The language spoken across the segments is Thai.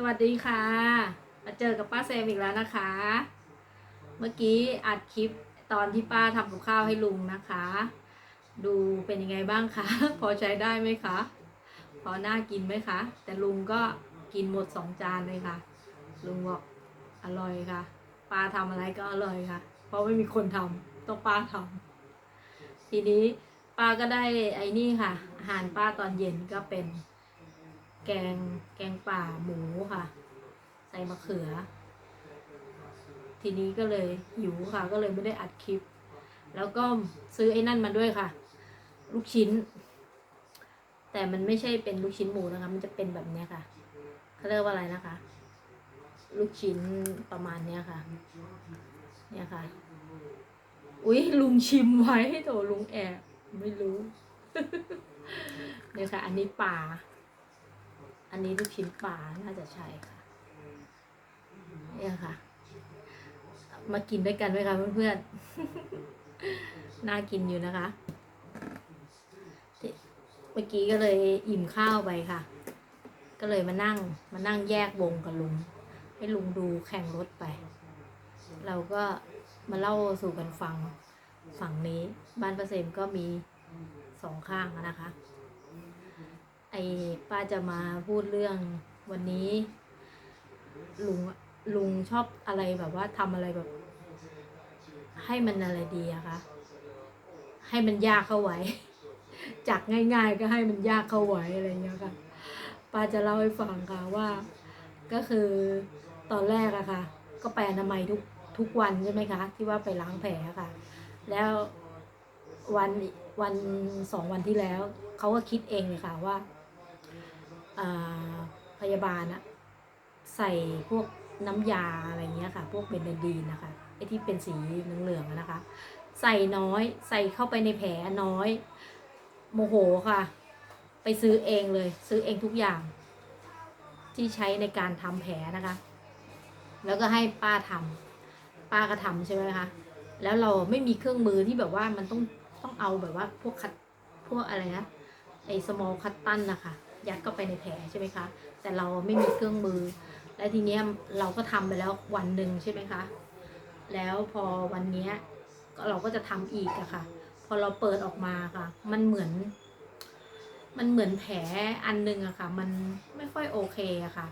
สวัสดีค่ะ มาเจอกับป้าแซมอีกแล้วนะคะ เมื่อกี้อัดคลิปตอนที่ป้าทำกับข้าวให้ลุงนะคะ ดูเป็นยังไงบ้างคะ พอใช้ได้ไหมคะ พอน่ากินไหมคะ แต่ลุงก็กินหมดสองจานเลยค่ะ ลุงบอกอร่อยค่ะ ป้าทำอะไรก็อร่อยค่ะ เพราะไม่มีคนทำต้องป้าทำทีนี้ป้าก็ได้ไอ้นี่ค่ะ อาหารป้าตอนเย็นก็เป็น แกงแกงป่าหมูค่ะ ใส่มะเขือ ทีนี้ก็เลยหิวค่ะ ก็เลยไม่ได้อัดคลิป แล้วก็ซื้อไอ้นั่นมาด้วยค่ะ ลูกชิ้น แต่มันไม่ใช่เป็นลูกชิ้นหมูนะคะ มันจะเป็นแบบนี้ค่ะเขาเรียกว่าอะไรนะคะ ลูกชิ้นประมาณเนี้ยค่ะ เนี่ยค่ะ อุ้ยลุงชิมไว้โถลุงแอบไม่รู้เนี่ยค่ะ อันนี้ป่า อันนี้ลูกชิ้นปลาน่าจะใช่ค่ะเนี่ยค่ะ มากินด้วยกันไหมคะเพื่อนๆ น่ากินอยู่นะคะ เมื่อกี้ก็เลยอิ่มข้าวไปค่ะ ก็เลยมานั่งมานั่งแยกวงกับลุง ให้ลุงดูแข่งรถไป เราก็มาเล่าสู่กันฟัง ฝั่งนี้ บ้านประเสมก็มีสองข้างนะคะ ป้าจะมาพูดเรื่องวันนี้ ลุงลุงชอบอะไรแบบว่าทำอะไรแบบ ให้มันอะไรดีอะคะให้มันยากเข้าไว้ จากง่าย ๆ ก็ให้มันยากเข้าไว้อะไรเงี้ยค่ะป้าจะเล่าให้ฟังค่ะว่า ก็คือตอนแรกอะค่ะ ก็ไปอนามัยทุกทุกวันใช่ไหมคะ ที่ว่าไปล้างแผลค่ะ แล้ววันวันสองวันที่แล้ว เขาก็คิดเองเลยค่ะว่า พยาบาลอะใส่พวกน้ำยาอะไรเงี้ยค่ะ พวกเบนเดดีนนะคะไอที่เป็นสีเหลืองๆอะนะคะ ใส่น้อยใส่เข้าไปในแผลน้อย โมโหค่ะ ไปซื้อเองเลย ซื้อเองทุกอย่าง ที่ใช้ในการทำแผลนะคะ แล้วก็ให้ป้าทำป้าก็ทำใช่ไหมคะแล้วเราไม่มีเครื่องมือที่แบบว่ามันต้องต้องเอาแบบว่าพวกคัดพวกอะไรนะไอ้ small คัตตันนะคะ ยัดเข้าไปในแผลใช่ไหมคะ แต่เราไม่มีเครื่องมือ และทีเนี้ยเราก็ทำไปแล้ววันหนึ่งใช่ไหมคะ แล้วพอวันเนี้ยเราก็จะทำอีกอะค่ะ พอเราเปิดออกมาค่ะ มันเหมือน มันเหมือนแผลอันหนึงอะค่ะ มันไม่ค่อยโอเคอะค่ะ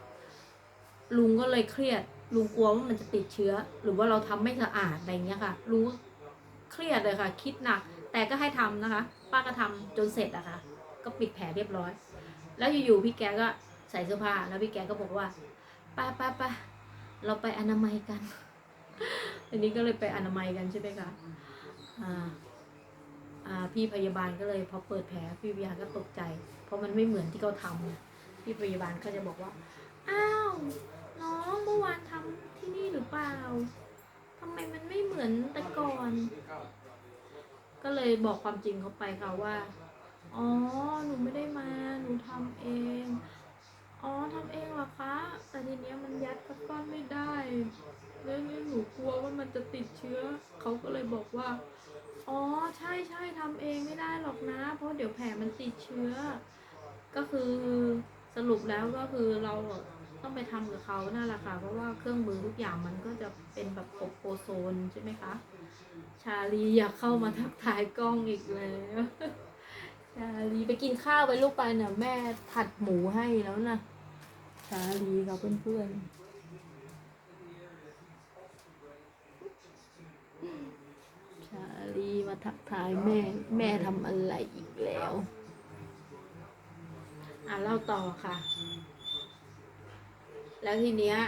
ลุงก็เลยเครียด ลุงกลัวว่ามันจะติดเชื้อ หรือว่าเราทำไม่สะอาดอะไรเงี้ยค่ะรู้เครียดเลยค่ะ คิดหนัก แต่ก็ให้ทำนะคะ ป้าก็ทำจนเสร็จอะค่ะ ก็ปิดแผลเรียบร้อย แล้วอยู่ๆพี่แกก็ใส่เสื้อผ้าแล้วพี่แกก็บอกว่าป้าป้าป้าเราไปอนามัยกัน อันนี้ก็เลยไปอนามัยกันใช่ไหมคะอ่าอ่าพี่พยาบาลก็เลยพอเปิดแผลพี่พยาก็ตกใจ เพราะมันไม่เหมือนที่เขาทำพี่พยาบาลก็จะบอกว่าอ้าวน้องเมื่อวานทำที่นี่หรือเปล่าทำไมมันไม่เหมือนแต่ก่อน ก็เลยบอกความจริงเขาไปค่ะว่า อ๋อ หนูไม่ได้มา หนูทำเอง อ๋อทำเองเหรอคะ แต่ทีเนี้ยมันยัดกับก้อนไม่ได้แล้วเนี่ยหนูกลัวว่ามันจะติดเชื้อ เขาก็เลยบอกว่า อ๋อ ใช่ใช่ทำเองไม่ได้หรอกนะ เพราะเดี๋ยวแผลมันติดเชื้อ ก็คือสรุปแล้วก็คือเราต้องไปทำกับเขานั่นแหละค่ะ เพราะว่าเครื่องมือทุกอย่างมันก็จะเป็นแบบอบโอโซนใช่ไหมคะ ชาลีอยากเข้ามาทักทายกล้องอีกแล้ว ชาลีไปกินข้าวไปลูกไปเนี่ยแม่ผัดหมูให้แล้วนะชาลีกับเพื่อนๆชาลีมาทักทายแม่ แม่ทำอะไรอีกแล้ว อะเล่าต่อค่ะ แล้วทีเนี้ย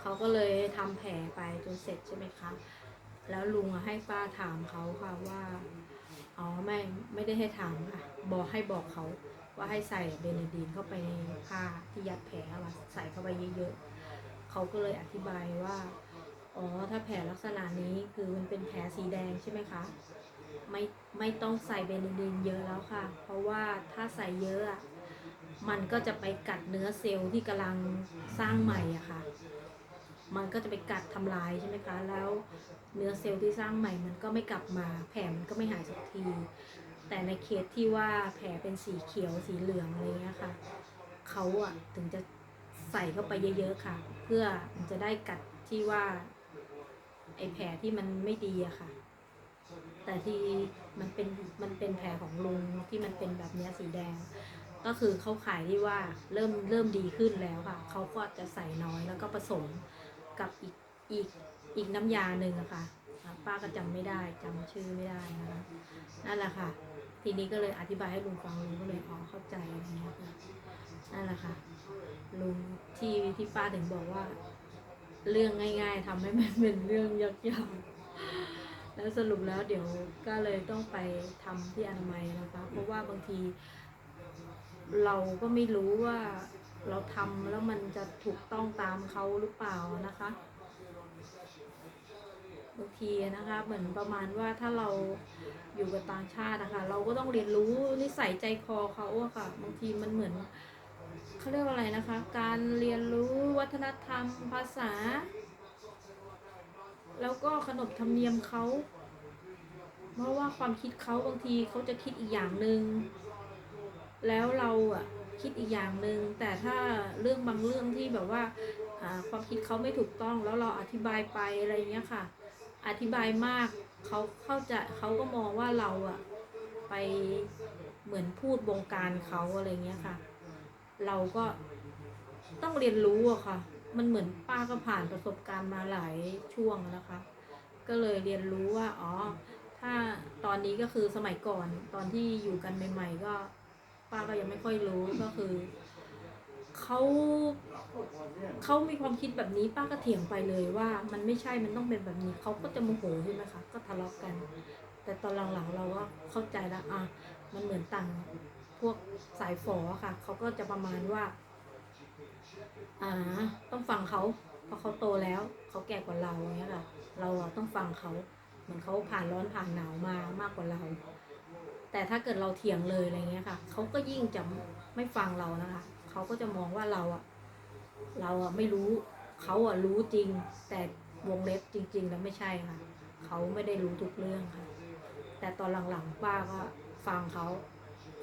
เขาก็เลยทำแผลไปจนเสร็จใช่ไหมคะ แล้วลุงให้ป้าถามเขาค่ะว่า อ๋อไม่ไม่ได้ให้ถามค่ะ บอกให้บอกเขาว่าให้ใส่เบนดีนเข้าไปในผ้าที่ยัดแผลอะใส่เข้าไปเยอะๆเขาก็เลยอธิบายว่าอ๋อถ้าแผลลักษณะนี้คือมันเป็นแผลสีแดงใช่ไหมคะไม่ไม่ต้องใส่เบนดีนเยอะแล้วค่ะ เพราะว่าถ้าใส่เยอะอะมันก็จะไปกัดเนื้อเซลล์ที่กำลังสร้างใหม่อะค่ะ มันก็จะไปกัดทำลายใช่ไหมคะ แล้วเนื้อเซลล์ที่สร้างใหม่มันก็ไม่กลับมา แผลมันก็ไม่หายสักที แต่ในเคสที่ว่าแผลเป็นสีเขียวสีเหลืองอะไรเงี้ยค่ะเขาอะถึงจะใส่เข้าไปเยอะๆค่ะ เพื่อมันจะได้กัดที่ว่าไอ้แผลที่มันไม่ดีอะค่ะ แต่ที่มันเป็นมันเป็นแผลของลุงที่มันเป็นแบบเนี้ยสีแดง ก็คือเขาขายที่ว่าเริ่มเริ่มดีขึ้นแล้วค่ะเขาก็จะใส่น้อยแล้วก็ผสม กับอีกอีกอีกน้ำยาหนึ่งอะค่ะป้าก็จำไม่ได้จำชื่อไม่ได้นะคะนั่นแหละค่ะ ทีนี้ก็เลยอธิบายให้ลุงฟังลุงก็เลยอ๋อเข้าใจอะไรเงี้ยค่ะนั่นแหละค่ะลุงที่ที่ป้าถึงบอกว่า เรื่องง่าย ๆทำให้มันเป็นเรื่องยากๆแล้วสรุปแล้วเดี๋ยวก็เลยต้องไปทำที่อนามัยนะคะ เพราะว่าบางที เราก็ไม่รู้ว่า เราทำแล้วมันจะถูกต้องตามเขาหรือเปล่านะคะบางทีนะคะเหมือนประมาณว่าถ้าเราอยู่กับต่างชาตินะคะเราก็ต้องเรียนรู้นิสัยใจคอเขาอะค่ะบางทีมันเหมือนเขาเรียกว่าอะไรนะคะ การเรียนรู้วัฒนธรรมภาษา แล้วก็ขนบธรรมเนียมเขาเพราะว่าความคิดเขาบางทีเขาจะคิดอีกอย่างหนึ่งแล้วเราอะ คิดอีกอย่างหนึ่งแต่ถ้าเรื่องบางเรื่องที่แบบว่าความคิดเขาไม่ถูกต้องแล้วเราอธิบายไปอะไรเงี้ยค่ะ อธิบายมากเขาเข้าใจเขาก็มองว่าเราอะไปเหมือนพูดบงการเขาอะไรเงี้ยค่ะ เราก็ต้องเรียนรู้อะค่ะ มันเหมือนป้าก็ผ่านประสบการณ์มาหลายช่วงแล้วนะคะ ก็เลยเรียนรู้ว่าอ๋อถ้าตอนนี้ก็คือสมัยก่อนตอนที่อยู่กันใหม่ ๆ ก็ ป้าก็ยังไม่ค่อยรู้ก็คือเขาเขามีความคิดแบบนี้ป้าก็เถียงไปเลยว่า มันไม่ใช่มันต้องเป็นแบบนี้เขาก็จะโมโหใช่ไหมคะก็ทะเลาะกัน แต่ตอนหลังๆเราก็เข้าใจแล้วอะมันเหมือนต่างพวกสายฝอค่ะเขาก็จะประมาณว่าอ่าต้องฟังเขาเพราะเขาโตแล้วเขาแก่กว่าเราอย่างเงี้ยค่ะเราต้องฟังเขาเหมือนเขาผ่านร้อนผ่านหนาวมามากกว่าเรา แต่ถ้าเกิดเราเถียงเลยอะไรเงี้ยค่ะเขาก็ยิ่งจะไม่ฟังเรานะคะเขาก็จะมองว่าเราอะเราอะไม่รู้เขาอะรู้จริง แต่วงเล็บจริง ๆ แล้วไม่ใช่ค่ะเขาไม่ได้รู้ทุกเรื่องค่ะ แต่ตอนหลังๆป้าก็ฟังเขา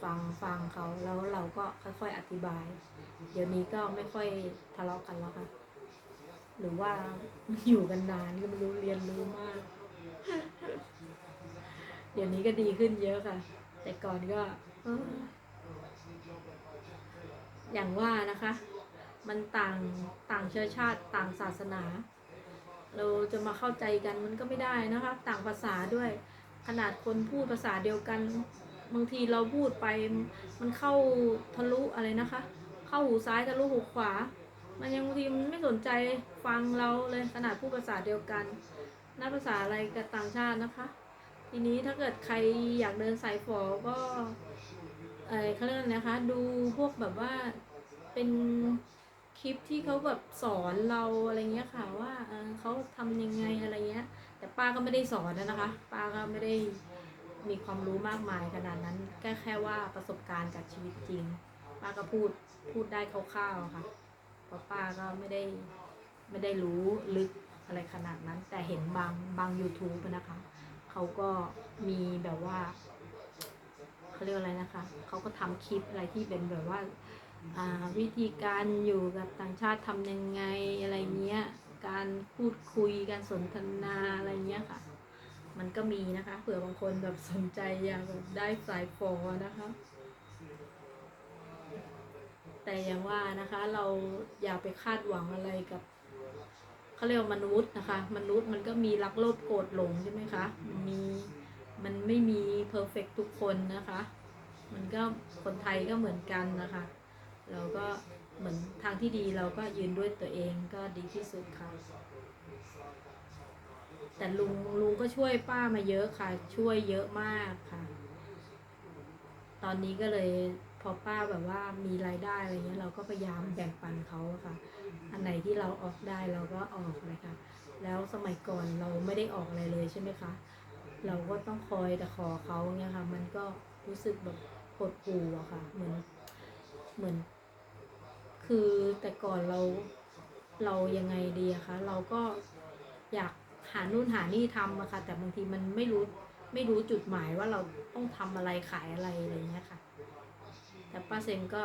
ฟังฟังเขาแล้วเราก็ค่อยๆอธิบาย เดี๋ยวนี้ก็ไม่ค่อยทะเลาะกันแล้วค่ะ หรือว่าอยู่กันนานก็ไม่รู้เรียนรู้มาก เดี๋ยวนี้ก็ดีขึ้นเยอะค่ะ แต่ก่อนก็เอออย่างว่านะคะ มันต่างต่างเชื้อชาติต่างศาสนา เราจะมาเข้าใจกันมันก็ไม่ได้นะคะ ต่างภาษาด้วย ขนาดคนพูดภาษาเดียวกันบางทีเราพูดไปมันเข้าทะลุอะไรนะคะ เข้าหูซ้ายทะลุหูขวา มันยังบางทีมันไม่สนใจฟังเราเลยขนาดพูดภาษาเดียวกันนับภาษาอะไรกับต่างชาตินะคะ ทีนี้ถ้าเกิดใครอยากเดินสายฝอก็เออเขาเรียกอะไรนะคะ ดูพวกแบบว่าเป็นคลิปที่เขาแบบสอนเราอะไรเงี้ยค่ะว่าเออเขาทำยังไงอะไรเงี้ย แต่ป้าก็ไม่ได้สอนนะคะ ป้าก็ไม่ได้มีความรู้มากมายขนาดนั้นแค่แค่ว่าประสบการณ์จากชีวิตจริง ป้าก็พูดพูดได้คร่าวๆค่ะเพราะป้าก็ไม่ได้ไม่ได้รู้ลึกอะไรขนาดนั้น แต่เห็นบางบาง YouTube นะคะ เขาก็มีแบบว่าเขาเรียกอะไรนะคะ เขาก็ทำคลิปอะไรที่เป็นแบบว่าวิธีการอยู่กับต่างชาติทำยังไงอะไรเงี้ย การพูดคุยการสนทนาอะไรเงี้ยค่ะ มันก็มีนะคะ เผื่อบางคนแบบสนใจอยากแบบได้สายฟอนะคะ แต่อย่างว่านะคะเราอย่าไปคาดหวังอะไรกับ เขาเรียกว่ามนุษย์นะคะ มนุษย์มันก็มีรักโลภโกรธหลงใช่ไหมคะมันมีมันไม่มีเพอร์เฟกทุกคนนะคะ มันก็คนไทยก็เหมือนกันนะคะ เราก็เหมือนทางที่ดีเราก็ยืนด้วยตัวเองก็ดีที่สุดค่ะแต่ลุงลุงก็ช่วยป้ามาเยอะค่ะ ช่วยเยอะมากค่ะ ตอนนี้ก็เลย พอป้าแบบว่ามีรายได้อะไรเงี้ยเราก็พยายามแบ่งปันเขาอะค่ะ อันไหนที่เราออกได้เราก็ออกเลยค่ะ แล้วสมัยก่อนเราไม่ได้ออกอะไรเลยใช่ไหมคะ เราก็ต้องคอยแต่ขอเขาเนี่ยค่ะ มันก็รู้สึกแบบหดหู่อะค่ะ เหมือนเหมือน คือแต่ก่อนเราเรายังไงดีอะคะ เราก็อยากหานู่นหานี่ทำอะค่ะ แต่บางทีมันไม่รู้ไม่รู้จุดหมายว่าเราต้องทำอะไรขายอะไรอะไรเงี้ยค่ะ แต่ป้าเซงก็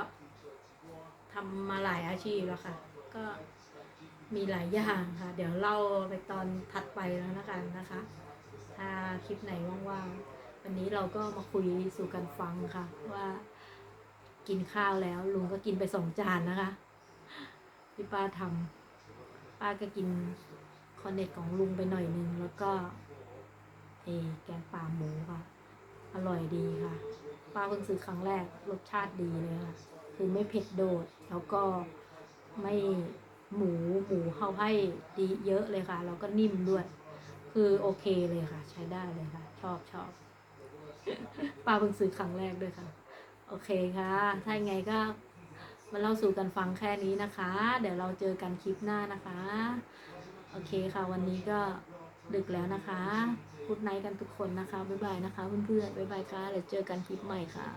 ทำมาหลายอาชีพแล้วค่ะ ก็มีหลายอย่างค่ะ เดี๋ยวเล่าไปตอนถัดไปแล้วนะกันนะคะ ถ้าคลิปไหนว่างๆ วันนี้เราก็มาคุยสู่กันฟังค่ะ ว่ากินข้าวแล้ว ลุงก็กินไปสองจานนะคะที่ป้าทำป้าก็กินคอนเนตของลุงไปหน่อยนึง แล้วก็เออแกงป่าหมูค่ะ อร่อยดีค่ะ ป้าเพิ่งซื้อครั้งแรกรสชาติดีเลยค่ะ คือไม่เผ็ดโดด แล้วก็ไม่หมูหมูเขาให้ดีเยอะเลยค่ะ แล้วก็นิ่มด้วย คือโอเคเลยค่ะ ใช้ได้เลยค่ะ ชอบชอบป้าเพิ่งซื้อครั้งแรกด้วยค่ะ โอเคค่ะ ถ้าไงก็มาเล่าสู่กันฟังแค่นี้นะคะ เดี๋ยวเราเจอกันคลิปหน้านะคะ โอเคค่ะ วันนี้ก็ดึกแล้วนะคะ พูดไนท์กันทุกคนนะคะ บ๊ายบายนะคะเพื่อนๆ บ๊ายบายค่ะ เดี๋ยวเจอกันคลิปใหม่ค่ะ